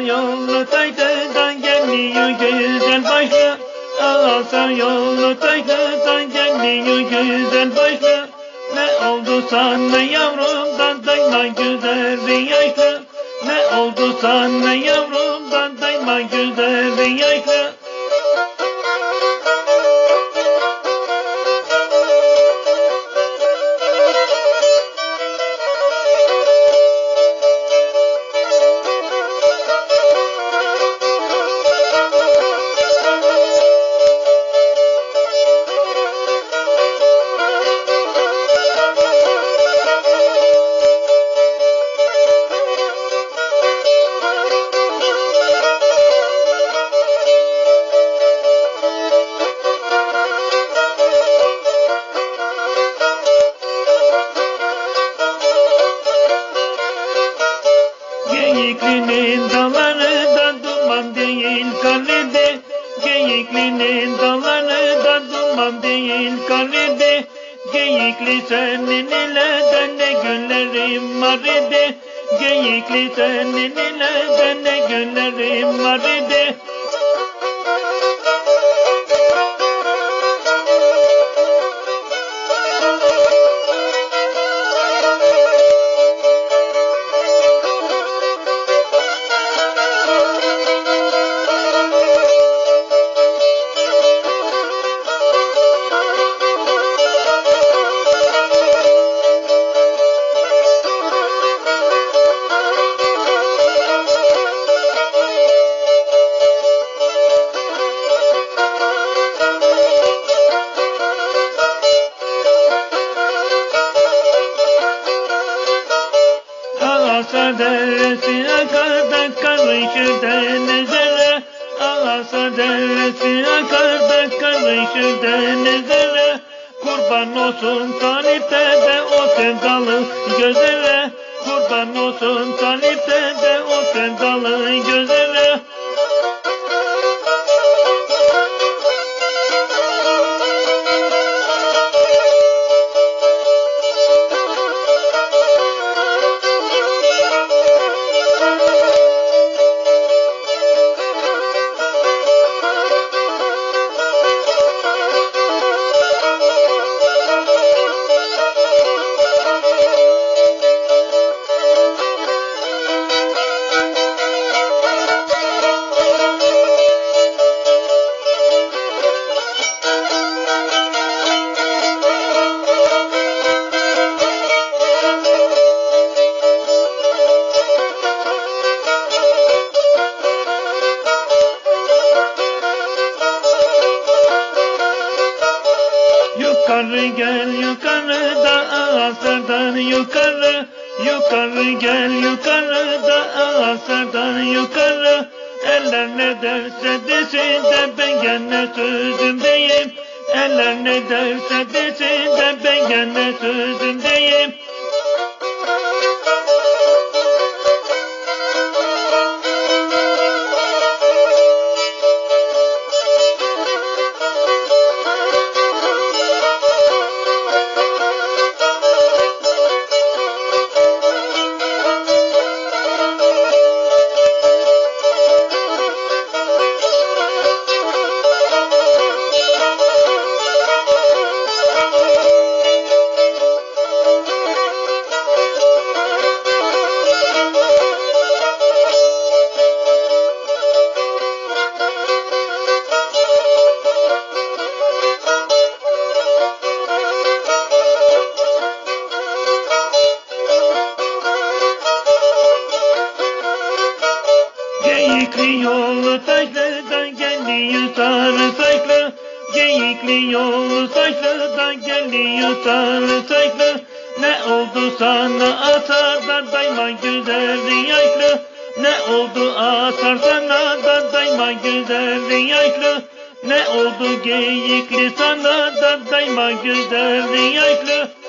Altar yolu takladan gelmiyor güzel başla. Altar yolu takladan gelmiyor güzel başla. Ne oldu sana yavrumdan dayma gözlerin yaşlı Ne oldu sana yavrumdan dayma gözlerin yaşlı kalede Geyiklinin dallarından duman değil kalede Geyikli senin ile ne günlerim var idi. Geyikli senin ile ne günlerim var idi Ağasa deresi akar da karışır denizlere Ağasa deresi akar da karışır denizlere Kurban olsun talipte de o sevdalı gözlere Kurban olsun talipte de o sevdalı gözlere yukarı Yukarı gel yukarı da ağasırdan yukarı. Eller ne derse desin de ben gene sözümdeyim Eller ne derse desin de ben gene sözümdeyim taşlıdan geliyor sarı saçlı Geyikli yolu saçlıdan geliyor sarı saçlı Ne oldu sana asardan dayma güzel yaşlı Ne oldu asar sana da dayma güzel yaşlı Ne oldu geyikli sana da dayma güzel yaşlı